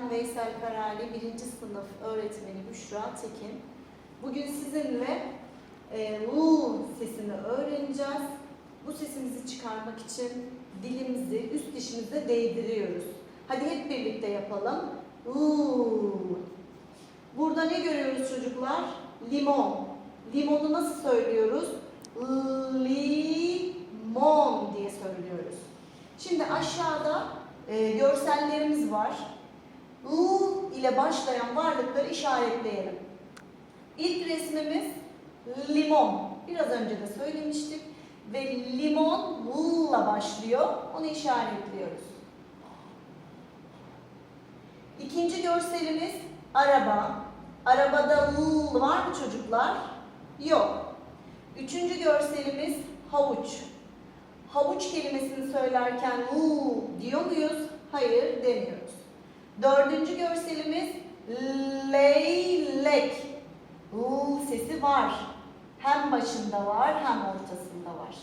Ben Veysel Karali, birinci sınıf öğretmeni Büşra Tekin. Bugün sizinle e, U sesini öğreneceğiz. Bu sesimizi çıkarmak için dilimizi üst dişimize değdiriyoruz. Hadi hep birlikte yapalım. U. Burada ne görüyoruz çocuklar? Limon. Limonu nasıl söylüyoruz? Limon diye söylüyoruz. Şimdi aşağıda e, görsellerimiz var. U ile başlayan varlıkları işaretleyelim. İlk resmimiz limon. Biraz önce de söylemiştik. Ve limon U ile başlıyor. Onu işaretliyoruz. İkinci görselimiz araba. Arabada U var mı çocuklar? Yok. Üçüncü görselimiz havuç. Havuç kelimesini söylerken U diyor muyuz? Hayır demiyoruz. Dördüncü görselimiz leylek. U sesi var. Hem başında var hem ortasında var.